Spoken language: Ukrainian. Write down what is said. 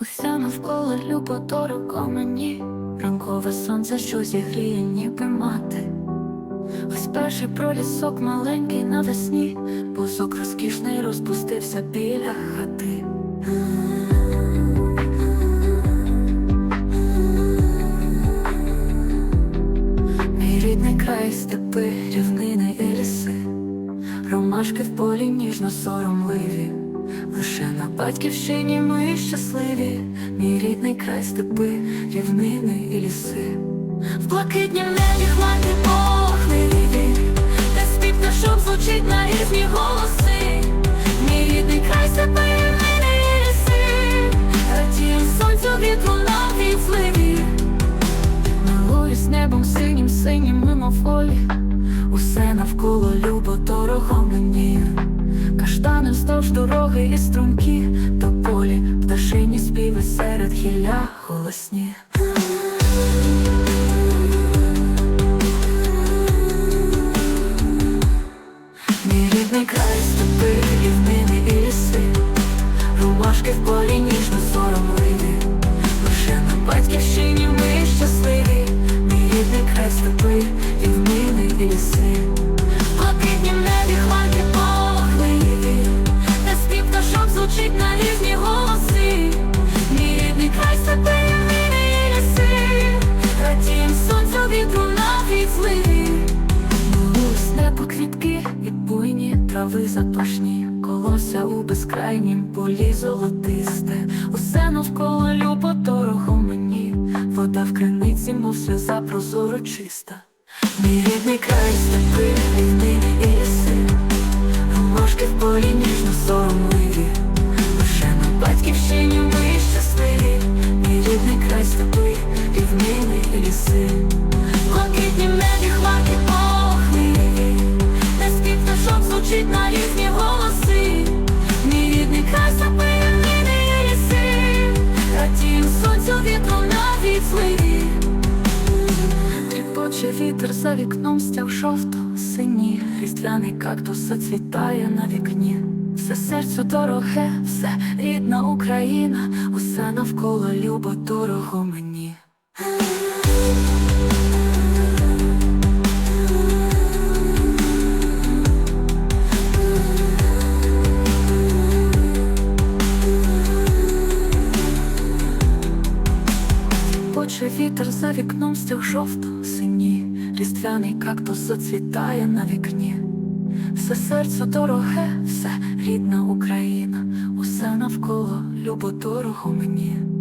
Уся навколо любо дорого мені, ранкове сонце, що зігріє, ніби мати. Ось перший пролісок маленький навесні, бузок розкішний розпустився біля хати. Мій рідний край, степи, рівнини і ліси, ромашки в полі ніжно соромливі. Лише на батьківщині ми щасливі, мій рідний край, степи, рівнини і ліси. В блакитнім небі хмарки похмеліві, де спів пташок звучить на різні голоси. Мій рідний край, степи, рівнини і ліси, радієм сонцю вітру на відзливі. Милуюсь небом синім, синім мимоволі Усе навколо любо дорого мені Каштани вздовж дороги і струмки то полі Пташині співи серед гілля голосні трави запашні, колося у безкрайнім полі золотисте, усе навколо любо дорого мені, вода в криниці, мов сльоза прозоро чиста. Мій рідний край степи, рівнини і ліси, ромашки в полі ніжно соромливі, лише на батьківщині ми щасливі, мій рідний край степи, рівнини і ліси. На. Тріпоче вітер за вікном стяв жовто сині, різдвяний кактус зацвітає на вікні. Все серцю дороге, все рідна Україна, усе навколо любо дорого мені. Поче вітер за вікном стяг жовто сині, різдвяний кактус зацвітає на вікні. Все серце дороге, все рідна Україна, усе навколо любо дорого мені.